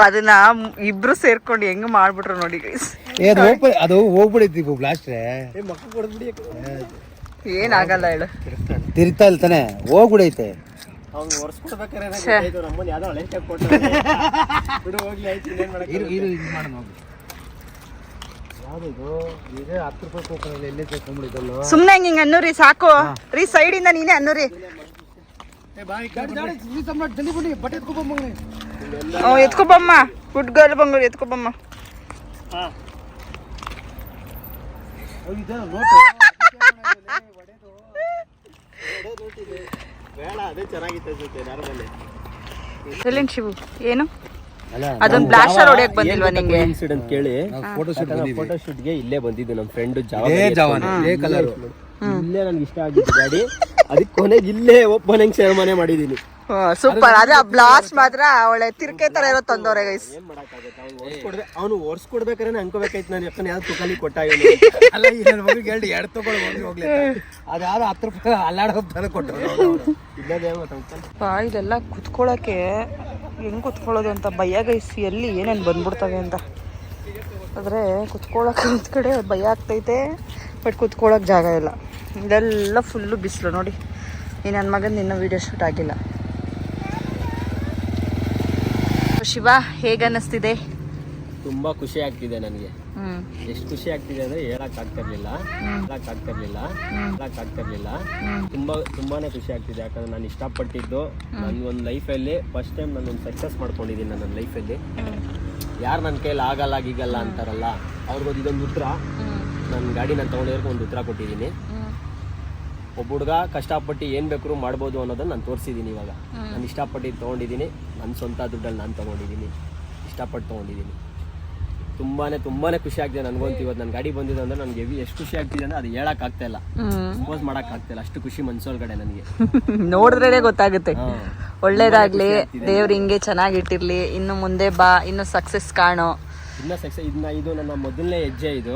ಅದನ್ನ ಇಬ್ರು ಸೇರ್ಕೊಂಡು ಹೆಂಗ್ ಮಾಡ್ಬಿಟ್ರು ನೋಡಿ ಗೈಸ್ ಅದು ಓಪನ್ ಅದು ಹೋಗ್ಬಿಡೈತಿ ಬ್ಲಾಸ್ಟ್ ಏ. ಮಕ್ಕ ಕೊಡ್ಬಿಡಿ ಏನಾಗಲ್ಲ ಹೇಳು. ತಿರ್ತಾ ಇಲ್ತಾನೆ ಹೋಗ್ಬಿಡೈತೆ. ಸುಮ್ನೆ ಹಿಂಗ್ ಹಿಂಗ್ ಅನ್ನೂರಿ ಸಾಕು. ರೀ ಸೈಡ್ ಇಂದ ನೀನೇ ಅನ್ನೂರಿ. ಎತ್ಕೊಬಮ್ಮ ಗುಡ್ ಗರ್ಲ್ ಬಂಗೂರು ಎತ್ಕೊಬಮ್ಮ ಸೈಲೆಂಟ್ ಶಿವು? ಏನು? ಅದೊಂದ್ ಬ್ಲಾಸ್ಟರ್ ಹೊಡೆಯಕ್ ಬಂದಿಲ್ವಾ ನಿಂಗೆ? ಇನ್ಸಿಡೆಂಟ್ ಕೇಳಿ? ಫೋಟೋಶೂಟ್ ಫೋಟೋ ಶೂಟ್ಗೆ ಇಲ್ಲೇ ಬಂದಿದ್ದು ನಮ್ಮ ಫ್ರೆಂಡ್ ಜಾವನೆ ಇದೇ ಕಲರ್ ಇಲ್ಲೇ ನನ್ಗೆ ಇಷ್ಟ ಆಗಿದೆ ಗಾಡಿ. ಅದಕ್ಕೆ ಕೊನೆಗೆ ಇಲ್ಲೇ ಓಪನಿಂಗ್ ಸೆರೆಮನೆ ಮಾಡಿದೀನಿ. ಸೂಪರ್ ಅದೇ ಆ ಬ್ಲಾಸ್ಟ್ ಮಾತ್ರ ಒಳ್ಳೆ ತಿರ್ಕೆ ತರ ಇರೋ ತಂದವ್ರೆ ಗೈಸ್ ಏನ್ ಮಾಡಕ್ಕಾಗತ್ತೆ? ಅವ್ನು ಓಡಿಸ್ಕೊಡ್ದೆ ಅವ್ನು ಓಡಿಸ್ಕೊಡ್ಬೇಕಾದ್ರೆ ಅನ್ಕೋಬೇಕಾಯ್ತು ನಾನು ಯಾಕಂದ್ರೆ ಯಾವ್ದು ತುಕಾಲಿ ಕೊಟ್ಟ ಅಲ್ಲ ಈ ನನ್ನ ಮಗಳಿಗೆ ಹೇಳಿ ಎರಡು ತಗೊಳ್ಳಿ ಹೋಗ್ಲಿ ಹೋಗ್ಲಿ ಅದು ಯಾರು ಹತ್ತು ರೂಪಾಯಿ ಅಲ್ಲಾಡೋ ತರ ಕೊಟ್ಟರು ಇಲ್ಲದೇ ಪಾ ಇದೆಲ್ಲ ಕುತ್ಕೊಳ್ಳೋಕೆ ಹೆಂಗ್ ಕುತ್ಕೊಳ್ಳೋದು ಅಂತ ಭಯ ಗೈಸ್ ಎಲ್ಲಿ ಏನೇನು ಬಂದ್ಬಿಡ್ತವೆ ಅಂತ. ಆದರೆ ಕುತ್ಕೊಳ್ಳೋಕೆ ಒಂದು ಕಡೆ ಭಯ ಆಗ್ತೈತೆ ಬಟ್ ಕುತ್ಕೊಳ್ಳೋಕೆ ಜಾಗ ಇಲ್ಲ. ಇದೆಲ್ಲ ಫುಲ್ಲು ಬಿಸಿಲು ನೋಡಿ. ಈ ನನ್ನ ಮಗನ ಇನ್ನೂ ವೀಡಿಯೋ ಶೂಟ್ ಆಗಿಲ್ಲ. ಶಿವ ಹೇಗೆ ಅನ್ನಿಸ್ತಿದೆ ತುಂಬಾ ಖುಷಿ ಆಗ್ತಿದೆ ನನಗೆ. ಎಷ್ಟು ಖುಷಿ ಆಗ್ತಿದೆ ಅಂದ್ರೆ ಹೇಳಕ್ ಆಗ್ತಿರ್ಲಿಲ್ಲ. ಹೇಳಕ್ ಆಗ್ತಿರ್ಲಿಲ್ಲ. ಹೇಳಕ್ ಆಗ್ತಿರ್ಲಿಲ್ಲ. ತುಂಬಾ ತುಂಬಾನೇ ಖುಷಿ ಆಗ್ತಿದೆ. ಯಾಕಂದ್ರೆ ನಾನು ಇಷ್ಟಪಟ್ಟಿದ್ದು ನನ್ನ ಒಂದು ಲೈಫಲ್ಲಿ ಫಸ್ಟ್ ಟೈಮ್ ನಾನು ಒಂದು ಸಕ್ಸಸ್ ಮಾಡ್ಕೊಂಡಿದ್ದೀನಿ ನನ್ನ ಲೈಫಲ್ಲಿ ಯಾರು ನನ್ನ ಕೈಲಿ ಆಗಲ್ಲ ಈಗಲ್ಲ ಅಂತಾರಲ್ಲ ಅವ್ರಿಗೊಂದು ಇದೊಂದು ಉತ್ತರ. ನನ್ನ ಗಾಡಿ ನಾನು ತಗೊಂಡಿರೋಕೆ ಒಂದು ಉತ್ತರ ಕೊಟ್ಟಿದ್ದೀನಿ. ಒಬ್ಬ ಹುಡುಗ ಕಷ್ಟಪಟ್ಟು ಏನು ಬೇಕಾದ್ರೂ ಮಾಡ್ಬೋದು ಅನ್ನೋದನ್ನ ನಾನು ತೋರಿಸಿದ್ದೀನಿ ಇವಾಗ. ನಾನು ಇಷ್ಟಪಟ್ಟು ತೊಗೊಂಡಿದ್ದೀನಿ ನನ್ನ ಸ್ವಂತ ದುಡ್ಡಲ್ಲಿ ನಾನು ತೊಗೊಂಡಿದ್ದೀನಿ ಇಷ್ಟಪಟ್ಟು ತೊಗೊಂಡಿದ್ದೀನಿ ತುಂಬಾನೇ ತುಂಬಾನೇ ಖುಷಿ ಆಗ್ತಿದೆ ನನಗಂತೂ ಇವತ್ತು ನನ್ನ ಗಾಡಿ ಬಂದಿದೆ ಅಂದ್ರೆ ನನಗೆ ಹೆವಿ ಎಷ್ಟು ಖುಷಿ ಆಗ್ತಿದೆ ಅಂದ್ರೆ ಅದು ಹೇಳಕ್ ಆಗ್ತಾ ಇಲ್ಲ. ಸಪೋಸ್ ಮಾಡಕ್ ಆಗ್ತಾ ಇಲ್ಲ. ಅಷ್ಟು ಖುಷಿ ಮನ್ಸೊಳಗಡೆ ನನಗೆ. ನೋಡಿದ್ರೇ ಗೊತ್ತಾಗುತ್ತೆ. ಒಳ್ಳೇದಾಗ್ಲಿ. ದೇವ್ರು ಹಿಂಗೆ ಚೆನ್ನಾಗಿಟ್ಟಿರ್ಲಿ ಇನ್ನು ಮುಂದೆ ಬಾ. ಇನ್ನು ಸಕ್ಸಸ್ ಕಾಣೋ. ಇನ್ನ ಸಕ್ಸಸ್ ಇದನ್ನ ಇದು ನನ್ನ ಮೊದಲನೇ ಹೆಜ್ಜೆ ಇದು.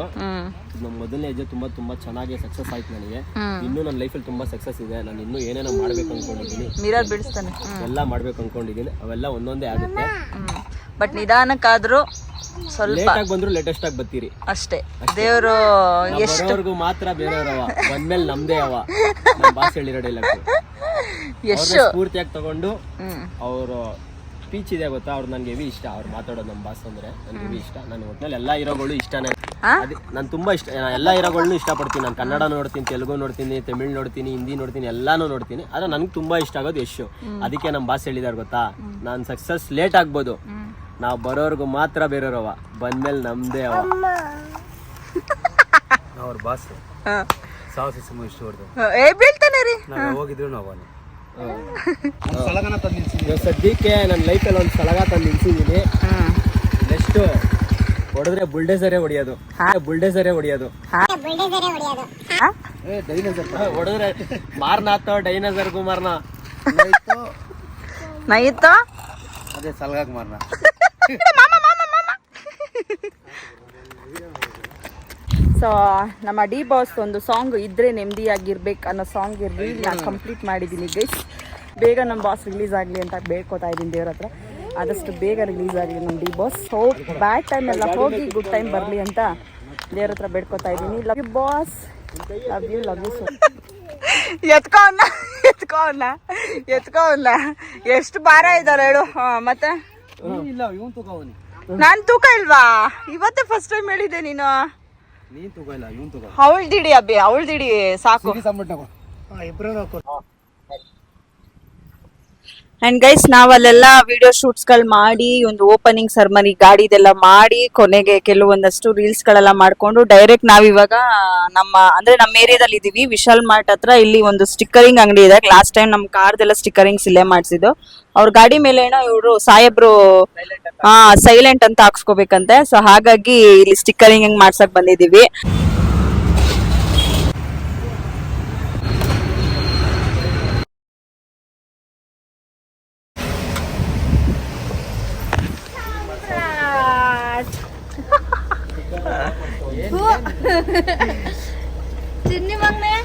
ನಮ್ಮ ಮೊದಲನೇ ಹೆಜ್ಜೆ ತುಂಬಾ ತುಂಬಾ ಚೆನ್ನಾಗಿ ಸಕ್ಸಸ್ ಆಯ್ತು ನನಗೆ. ಇನ್ನೂ ನನ್ನ ಲೈಫಲ್ಲಿ ತುಂಬಾ ಸಕ್ಸಸ್ ಇದೆ. ನಾನು ಇನ್ನೂ ಏನೇನೋ ಮಾಡ್ಬೇಕು ಅನ್ಕೊಂಡಿದ್ದೀನಿ. ಮಿರರ್ ಬಿಡಿಸ್ತಾನೆ. ಎಲ್ಲ ಮಾಡ್ಬೇಕು ಅನ್ಕೊಂಡಿದ್ದೀನಿ. ಅವೆಲ್ಲ ಒಂದೊಂದೇ ಆಗುತ್ತೆ. ಬಟ್ ನಿಧಾನಕ್ಕಾದ್ರೂ ಸ್ವಲ್ಪ ಲೇಟಾಗಿ ಬಂದ್ರು ಲೇಟೆಸ್ಟ್ ಆಗಿ ಬರ್ತೀರಿ. ಅಷ್ಟೇ. ದೇವರು ಎಷ್ಟು ಬರೋರ್ಗು ಮಾತ್ರ ಬೇರೆಯವ್ರವ. ಬಂದ್ಮೇಲೆ ನಮ್ದೇ ಅವ. ನಮ್ಮ ಬಾಸ್ ಹೇಳಿರೋ ಡೈಲಾಗ್ ಎಷ್ಟು ಪೂರ್ತಿಯಾಗಿ ತಗೊಂಡು ಅವರು ಸ್ಪೀಚ್ ಇದೆ ಗೊತ್ತಾ? ಅವ್ರು ನನಗೆ ಹೆವಿ ಇಷ್ಟ. ಅವ್ರು ಮಾತಾಡೋದು ನಮ್ಮ ಬಾಸ್ ಅಂದ್ರೆ ನನಗೆ ಹೆವಿ ಇಷ್ಟ. ನನ್ನ ಒಟ್ಟಿನಲ್ಲಿ ಎಲ್ಲ ಇರೋಗಳು ಇಷ್ಟನೇ? ಅದೇ ನಾನು ತುಂಬಾ ಇಷ್ಟ. ಎಲ್ಲ ಹೀರೋಗಳನ್ನೂ ಇಷ್ಟಪಡ್ತೀನಿ. ನಾನು ಕನ್ನಡ ನೋಡ್ತೀನಿ ತೆಲುಗು ನೋಡ್ತೀನಿ ತಮಿಳ್ ನೋಡ್ತೀನಿ ಹಿಂದಿ ನೋಡ್ತೀನಿ ಎಲ್ಲಾನು ನೋಡ್ತೀನಿ. ಆದ್ರೆ ನನಗೆ ತುಂಬಾ ಇಷ್ಟ ಆಗೋದು ಯಶು. ಅದಕ್ಕೆ ನಮ್ಮ ಬಾಸ್ ಹೇಳಿದಾರೆ ಗೊತ್ತಾ? ನಾನು ಸಕ್ಸಸ್ ಲೇಟ್ ಆಗ್ಬೋದು. ನಾವು ಬರೋರ್ಗು ಮಾತ್ರ ಬೇರೆಯವ್ರವ. ಬಂದ್ಮೇಲೆ ನಮ್ದೇ ಅವ. ಅವ್ರ ಬಾಸ್. ಸಾಹಸ ಸಿಂಹ ಇಷ್ಟು ಹೊಡೆದು ಏ ಬೀಳ್ತಾನೆ ರೀ. ನಾವು ಹೋಗಿದ್ರು ನಾವು ಅವನು ಸಲಗನ ತಂದು ನಿಲ್ಸಿದ್ವಿ ಇವಾಗ ಸದ್ಯಕ್ಕೆ ನನ್ನ ಲೈಫಲ್ಲಿ ಒಂದು ಸಲಗ ತಂದು ನಿಲ್ಸಿದ್ದೀನಿ ನೆಕ್ಸ್ಟ್ ಹೊಡೆದ್ರೆ ಬುಲ್ಡೇಸರೇ ಹೊಡಿಯೋದು. ಬುಲ್ಡೇಸರೇ ಹೊಡಿಯೋದು. ಡೈನೋಸರ್ ಹೊಡೆದ್ರೆ ಮಾರ್ನಾಥ್ ಡೈನಸರ್ ಕುಮಾರ್ನ? ನೈತೋ? ಅದೇ ಸಲಗಾಕ್ ಮಾರ್ನ. ಸೊ ನಮ್ಮ ಡಿ ಬಾಸ್ ಒಂದು ಸಾಂಗ್ ಇದ್ರೆ ನೆಮ್ಮದಿಯಾಗಿರ್ಬೇಕು ಅನ್ನೋ ಸಾಂಗ್ ಇರಲಿ. ನಾನು ಕಂಪ್ಲೀಟ್ ಮಾಡಿದ್ದೀನಿ ಗೈಸ್ ಬೇಗ ನಮ್ಮ ಬಾಸ್ ರಿಲೀಸ್ ಆಗಲಿ ಅಂತ ಬೇಡ್ಕೋತಾ ಇದ್ದೀನಿ ದೇವ್ರ ಹತ್ರ. ಆದಷ್ಟು ಬೇಗ ರಿಲೀಸ್ ಆಗಲಿ ನಮ್ಮ ಡಿ ಬಾಸ್ ಹೋಗಿ ಬ್ಯಾಡ್ ಟೈಮ್ ಎಲ್ಲ ಹೋಗಿ ಗುಡ್ ಟೈಮ್ ಬರಲಿ ಅಂತ ದೇವ್ರ ಹತ್ರ ಬೇಡ್ಕೋತಾ ಇದ್ದೀನಿ. Love you boss love you love you so ಎತ್ಕೋನ್ನ ಎತ್ಕೋನ್ನ ಎತ್ಕೋನ್ನ ಎಷ್ಟು ಭಾರ ಇದ್ದಾರೆ ಹೇಳು. ಹಾ, ಮತ್ತೆ? ಇಲ್ಲ ಇವನ್ ತಗೋವನಿ ನಾನು ತೂಕ ಇಲ್ವಾ? ಇವತ್ತೇ ಫಸ್ಟ್ ಟೈಮ್ ಹೇಳಿದ್ದೆ ನೀನು. ನೀನ್ ತಗೋ ಇಲ್ಲ ಇವನ್ ತಗೋ. ಅವಳ್ದಿಡಿ ಅಬ್ಬಿ ಅವಳ್ದಿಡಿ ಸಾಕು. ತಗೋ. ಇಬ್ರು ಅಂಡ್ ಗೈಸ್ ನಾವಲ್ಲೆಲ್ಲ ವಿಡಿಯೋ ಶೂಟ್ಸ್ಗಳು ಮಾಡಿ ಒಂದು ಓಪನಿಂಗ್ ಸರ್ಮನಿ ಗಾಡಿದೆಲ್ಲ ಮಾಡಿ ಕೊನೆಗೆ ಕೆಲವೊಂದಷ್ಟು ರೀಲ್ಸ್ ಗಳೆಲ್ಲ ಮಾಡ್ಕೊಂಡು ಡೈರೆಕ್ಟ್ ನಾವಿವಾಗ ನಮ್ಮ ಅಂದ್ರೆ ನಮ್ಮ ಏರಿಯಾದಲ್ಲಿ ಇದೀವಿ. ವಿಶಾಲ್ ಮಾರ್ಟ್ ಹತ್ರ ಇಲ್ಲಿ ಒಂದು ಸ್ಟಿಕ್ಕರಿಂಗ್ ಅಂಗಡಿ ಇದೆ. ಲಾಸ್ಟ್ ಟೈಮ್ ನಮ್ಮ ಕಾರ್ದೆಲ್ಲ ಸ್ಟಿಕ್ಕರಿಂಗ್ಸ್ ಇಲ್ಲೇ ಮಾಡಿಸಿದ್ದು. ಅವ್ರ ಗಾಡಿ ಮೇಲೆ ಏನೋ ಇವರು ಸಾಹೇಬ್ರು ಹಾ ಸೈಲೆಂಟ್ ಅಂತ ಹಾಕ್ಸ್ಕೋಬೇಕಂತೆ. ಸೊ ಹಾಗಾಗಿ ಇಲ್ಲಿ ಸ್ಟಿಕ್ಕರಿಂಗ್ ಹೆಂಗ್ ಮಾಡ್ಸಕ್ ಬಂದಿದೀವಿ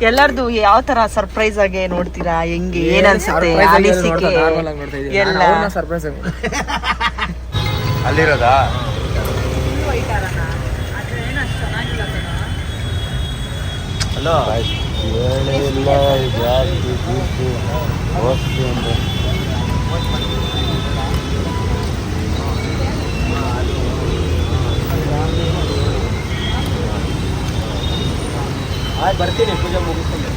ಎಲ್ಲರದು ಯಾವ ತರ ಸರ್ಪ್ರೈಸ್ ಆಗಿ ನೋಡ್ತೀರಾ? ಹೆಂಗೆ? ಏನ್ ಅನ್ಸುತ್ತೆ? ಅನಿಸಿಕೆ? ಎಲ್ಲ. ಸರ್ಪ್ರೈಸ್ ಅಲ್ಲಿರೋದಾ? ಹಲೋ. ಆಯ್ತು ಬರ್ತೀನಿ ಪೂಜೆ ಮುಗಿಸ್ಕೊಂಡು.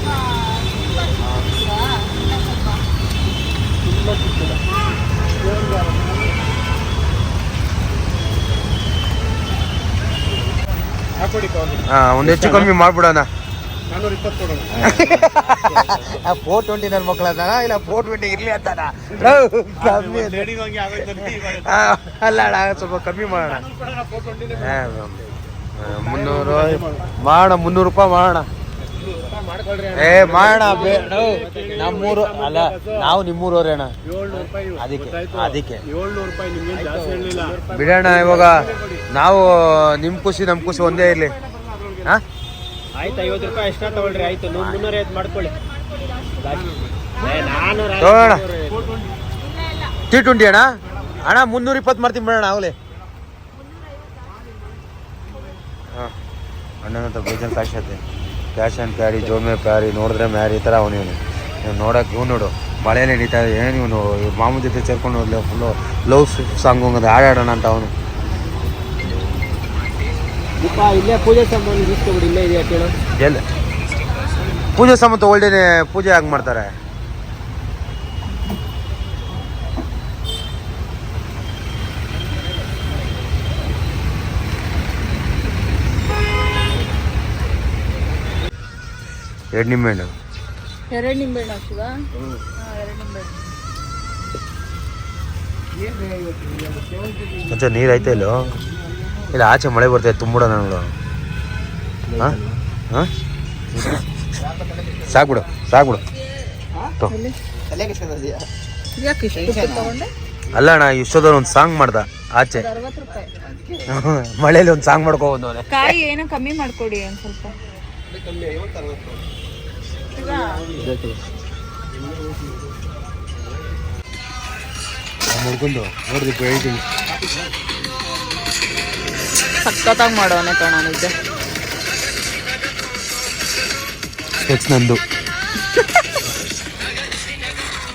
ಹಾ ಒಂದ್ ಹೆಚ್ಚು ಕಮ್ಮಿ ಮಾಡ್ಬಿಡೋಣ. ಫೋರ್ ಟ್ವೆಂಟಿ ನನ್ನ ಮಕ್ಳು ಅಂತಾನ ಇಲ್ಲ ಫೋರ್ ಟ್ವೆಂಟಿ ಇರ್ಲಿ ಅಂತಾನ ಅಲ್ಲ ಅಣ್ಣ ಸ್ವಲ್ಪ ಕಮ್ಮಿ ಮಾಡೋಣ. ಮುನ್ನೂರು ಮಾಡೋಣ ಮುನ್ನೂರು ರೂಪಾಯಿ ಮಾಡೋಣ. ಏ ಮಾಡೋಣ ಬೇ ನಮ್ಮೂರು ಅಲ್ಲ ನಾವು ನಿಮ್ಮೂರವ್ರೆ ಅಣ್ಣ. ಅದಕ್ಕೆ ಅದಕ್ಕೆ. ಬಿಡೋಣ ಇವಾಗ ನಾವು ನಿಮ್ಮ ಖುಷಿ ನಮ್ಮ ಖುಷಿ ಒಂದೇ ಇರಲಿ. ಹಾಂ? ಆಯ್ತು ಐವತ್ತು ರೂಪಾಯಿ ಎಕ್ಸ್ಟ್ರಾ ತಗೊಳ್ರಿ. ಆಯ್ತು ನೂರು ಮುನ್ನೂರ ಐವತ್ತು ಮಾಡ್ಕೊಳ್ಳಿ. ನಾನು ತಗೋಣ ಟಿ ಟ್ವೆಂಟಿ ಅಣ್ಣ? ಅಣ್ಣ ಮುನ್ನೂರ ಇಪ್ಪತ್ತು ಮಾಡ್ತೀನಿ ಬಿಡೋಣ ಆಗಲೇ. ಹಾಂ. ಅಣ್ಣನ ಹತ್ರ ಕ್ಯಾಶ್ ಆ್ಯಂಡ್ ಕ್ಯಾರಿ ಜೋಮೆ ಪ್ಯಾರಿ ನೋಡಿದ್ರೆ ಮ್ಯಾರಿ ಈ ಥರ ಅವನು ಇವನು. ನೀವು ನೋಡೋಕೆ ಇವ್ ನೋಡು ಮಳೆಯಲ್ಲಿ ನಡೀತಾ ಇದೆ ಏನು ಇವನು? ಮಾಮೂಲಿ ಜೊತೆ ಸೇರ್ಕೊಂಡು ಹೋದ್ಲೆ ಫುಲ್ಲು ಲವ್ ಸಾಂಗ್ ಹಂಗದ ಹಾಡಾಡೋಣ ಅಂತ ಅವನು. ಇಲ್ಲೇ ಪೂಜೆ ಸಾಮಾನು ಇಲ್ಲೇ ಇದೆಯಾ ಕೇಳು? ಎಲ್ಲಿ? ಪೂಜೆ ಸಾಮಾನು ತಗೊಳ್ದೇನೆ ಪೂಜೆ ಹಾಗೆ ಮಾಡ್ತಾರೆ? ಎರಡು ನಿಂಬೆಹಣ್ಣು. ಎರಡು ನಿಂಬೆಹಣ್ಣು ಹಾಕ್ತೀವಾ? ಎರಡು ನಿಂಬೆಹಣ್ಣು. ಒಂಚೂರು ನೀರು ಐತೆ ಇಲ್ಲೋ? ಇಲ್ಲ ಆಚೆ ಮಳೆ ಬರ್ತೈತೆ ತುಂಬಿಡೋಣ ನೋಡು. ಹಾಂ? ಹಾಂ? ಸಾಕ್ಬಿಡು ಸಾಕ್ಬಿಡು. ಅಲ್ಲ ಅಣ್ಣ ಇಷ್ಟೊತ್ತಲ್ಲಿ ಒಂದು ಸಾಂಗ್ ಮಾಡ್ದ ಆಚೆ. ಮಳೆಯಲ್ಲಿ ಒಂದು ಸಾಂಗ್ ಮಾಡ್ಕೋಬೋದು ಕಾಯಿ ಏನೋ ಕಮ್ಮಿ ಮಾಡ್ಕೊಡಿ ಒಂದು ಸ್ವಲ್ಪ. ಮುಡ್ಕೊಂಡು ನೋಡಿದ್ವಿ ಹೇಳ್ತೀನಿ ಸಖತ್ತಾಗಿ ಮಾಡೋನೆ ಕಣ ನಿಜ. ಸ್ಪೆಕ್ಸ್ ನಂದು.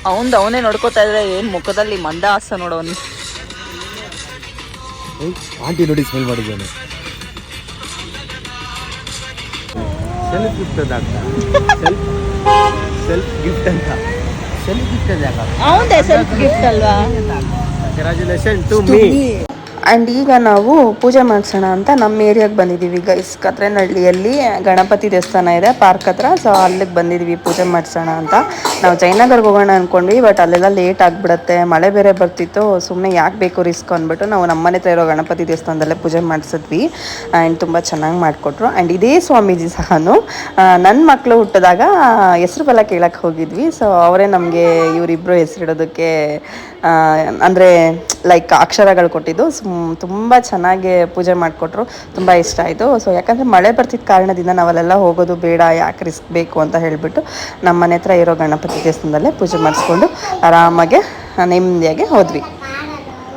ಅವಂದು ಅವನೇ ನೋಡ್ಕೋತಾ ಇದ್ರೆ ಏನ್ ಮುಖದಲ್ಲಿ ಮಂದಹಾಸ ನೋಡೋನು. ಆಂಟಿ ನೋಡಿ ಸ್ಮೆಲ್ ಮಾಡಿದ್ದಾನೆ. Self gift self self gift ಅಂತ ಸೆಲ್ಫ್ ಗಿಫ್ಟ್ ಅದ ಸೆಲ್ಫ್ ಗಿಫ್ಟ್ ಅಲ್ವಾ? ಕಂಗ್ರಾಚುಲೇಷನ್ ಟು ಮೀ ಆ್ಯಂಡ್ ಈಗ ನಾವು ಪೂಜೆ ಮಾಡಿಸೋಣ ಅಂತ ನಮ್ಮ ಏರಿಯಾಗೆ ಬಂದಿದ್ದೀವಿ ಗೈಸ್ ಕತ್ರೆನಹಳ್ಳಿಯಲ್ಲಿ ಗಣಪತಿ ದೇವಸ್ಥಾನ ಇದೆ. ಪಾರ್ಕ್ ಹತ್ರ. ಸೊ ಅಲ್ಲಿಗೆ ಬಂದಿದ್ದೀವಿ ಪೂಜೆ ಮಾಡಿಸೋಣ ಅಂತ. ನಾವು ಜಯನಗರ್ಗೆ ಹೋಗೋಣ ಅಂದ್ಕೊಂಡ್ವಿ ಬಟ್ ಅಲ್ಲೆಲ್ಲ ಲೇಟ್ ಆಗಿಬಿಡುತ್ತೆ. ಮಳೆ ಬೇರೆ ಬರ್ತಿತ್ತು. ಸುಮ್ಮನೆ ಯಾಕೆ ಬೇಕು ರಿಸ್ಕ್ ಅಂದ್ಬಿಟ್ಟು ನಾವು ನಮ್ಮನೆ ಹತ್ರ ಇರೋ ಗಣಪತಿ ದೇವಸ್ಥಾನದಲ್ಲೇ ಪೂಜೆ ಮಾಡಿಸಿದ್ವಿ. ಆ್ಯಂಡ್ ತುಂಬ ಚೆನ್ನಾಗಿ ಮಾಡಿಕೊಟ್ರು. ಆ್ಯಂಡ್ ಇದೇ ಸ್ವಾಮೀಜಿ ಸಹನು ನನ್ನ ಮಕ್ಕಳು ಹುಟ್ಟಿದಾಗ ಹೆಸರು ಬಲ ಕೇಳಕ್ಕೆ ಹೋಗಿದ್ವಿ. ಸೊ ಅವರೇ ನಮಗೆ ಇವರಿಬ್ಬರು ಹೆಸರಿಡೋದಕ್ಕೆ ಅಂದರೆ ಲೈಕ್ ಅಕ್ಷರಗಳು ಕೊಟ್ಟಿದ್ದು. ತುಂಬ ಚೆನ್ನಾಗಿ ಪೂಜೆ ಮಾಡಿಕೊಟ್ರು. ತುಂಬ ಇಷ್ಟ ಆಯಿತು. ಸೊ ಯಾಕಂದರೆ ಮಳೆ ಬರ್ತಿದ್ದ ಕಾರಣದಿಂದ ನಾವಲ್ಲೆಲ್ಲ ಹೋಗೋದು ಬೇಡ, ಯಾಕೆ ರಿಸ್ಕ್ ಬೇಕು ಅಂತ ಹೇಳಿಬಿಟ್ಟು ನಮ್ಮ ಮನೆ ಹತ್ರ ಇರೋ ಗಣಪತಿ ದೇವಸ್ಥಾನದಲ್ಲೇ ಪೂಜೆ ಮಾಡಿಸ್ಕೊಂಡು ಆರಾಮಾಗೆ ನೆಮ್ಮದಿಯಾಗಿ ಹೋದ್ವಿ.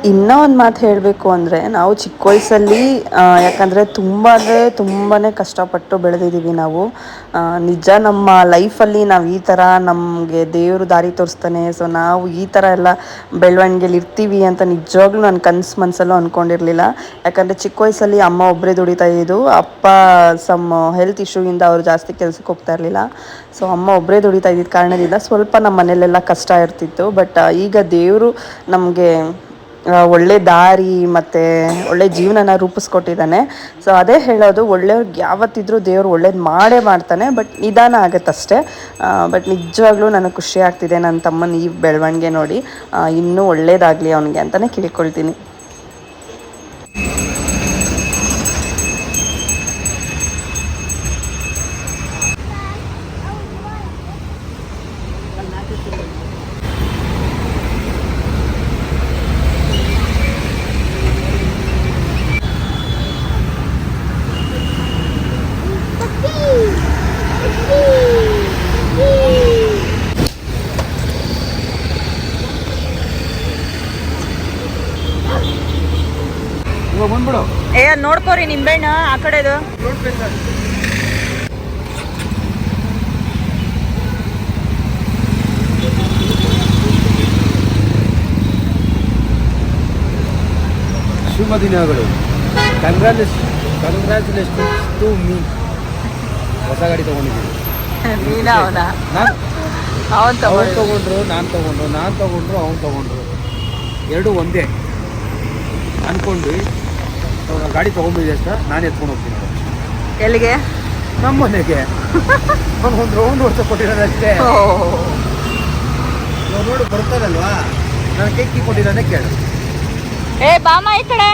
ಇನ್ನೂ ಒಂದು ಮಾತು ಹೇಳಬೇಕು ಅಂದರೆ ನಾವು ಚಿಕ್ಕ ವಯಸ್ಸಲ್ಲಿ ಯಾಕಂದರೆ ತುಂಬ ಅಂದರೆ ತುಂಬಾ ಕಷ್ಟಪಟ್ಟು ಬೆಳೆದಿದ್ದೀವಿ ನಾವು. ನಿಜ ನಮ್ಮ ಲೈಫಲ್ಲಿ ನಾವು ಈ ಥರ ನಮಗೆ ದೇವರು ದಾರಿ ತೋರಿಸ್ತಾನೆ, ಸೊ ನಾವು ಈ ಥರ ಎಲ್ಲ ಬೆಳವಣಿಗೆಲಿ ಇರ್ತೀವಿ ಅಂತ ನಿಜವಾಗ್ಲೂ ನಾನು ಕನಸು ಮನಸಲ್ಲೂ ಅಂದ್ಕೊಂಡಿರಲಿಲ್ಲ ಯಾಕಂದರೆ ಚಿಕ್ಕ ವಯಸ್ಸಲ್ಲಿ ಅಮ್ಮ ಒಬ್ಬರೇ ದುಡಿತಾ ಇದ್ದು ಅಪ್ಪ ಸಮ್ ಹೆಲ್ತ್ ಇಶ್ಯೂಯಿಂದ ಅವರು ಜಾಸ್ತಿ ಕೆಲಸಕ್ಕೆ ಹೋಗ್ತಾ ಇರಲಿಲ್ಲ. ಸೊ ಅಮ್ಮ ಒಬ್ಬರೇ ದುಡಿತಾ ಇದ್ದಿದ್ದ ಕಾರಣದಿಂದ ಸ್ವಲ್ಪ ನಮ್ಮ ಮನೆಯಲ್ಲೆಲ್ಲ ಕಷ್ಟ ಇರ್ತಿತ್ತು ಬಟ್ ಈಗ ದೇವರು ನಮಗೆ ಒಳ್ಳೆ ದಾರಿ ಮತ್ತು ಒಳ್ಳೆ ಜೀವನನ ರೂಪಿಸ್ಕೊಟ್ಟಿದ್ದಾನೆ. ಸೊ ಅದೇ ಹೇಳೋದು, ಒಳ್ಳೆಯವ್ರಿಗೆ ಯಾವತ್ತಿದ್ರೂ ದೇವರು ಒಳ್ಳೇದು ಮಾಡೇ ಮಾಡ್ತಾನೆ, ಬಟ್ ನಿಧಾನ ಆಗುತ್ತಷ್ಟೇ. ಬಟ್ ನಿಜವಾಗ್ಲೂ ನನಗೆ ಖುಷಿ ಆಗ್ತಿದೆ ನನ್ನ ತಮ್ಮನ ಈ ಬೆಳವಣಿಗೆ ನೋಡಿ. ಇನ್ನೂ ಒಳ್ಳೇದಾಗಲಿ ಅವನಿಗೆ ಅಂತಲೇ ಕೇಳ್ಕೊಳ್ತೀನಿ ಇವಾಗ ಬಂದ್ಬಿಡು ಏ ನಿಂಬೆಹಣ್ಣ ಆ ಕಡೆದು ಶುಭ ದಿನಗಳು. ಕಂಗ್ರಾಚುಲೇಷನ್ ಕಂಗ್ರಾಚುಲೇಷನ್ ಟು ಮೀ ಹೊಸ ಗಾಡಿ ತಗೊಂಡಿದ್ದೀನಿ. ನೀನಾ ಅವನ ಅವನ್ ತಗೊಂಡ್ರು ತಗೊಂಡು ತೊಗೊಂಡ್ರು ನಾನು ತಗೊಂಡ್ರು ನಾನು ತೊಗೊಂಡ್ರು ಅವ್ನು ತೊಗೊಂಡ್ರು. ಎರಡು ಒಂದೇ. ಅಂದ್ಕೊಂಡು ಗಾಡಿ ತೊಗೊಂಡಿದ್ದೆ ಅಷ್ಟ ನಾನು ಎತ್ಕೊಂಡು ಹೋಗ್ತೀನಿ ಎಲ್ಲಿಗೆ? ನಮ್ಮ ಮನೆಗೆ ಒಂದು ರೌಂಡ್ ವರ್ಷ ಕೊಟ್ಟಿರೋದಷ್ಟೇ ಅಷ್ಟೇ ನೋಡು ಬರ್ತಾರಲ್ವಾ ನಾನು ಕೇಕ್ ಕೊಟ್ಟಿದ್ದಾನೆ ಕೇಳು. ಏ ಬಾಮ ಈ ಕಡೆ.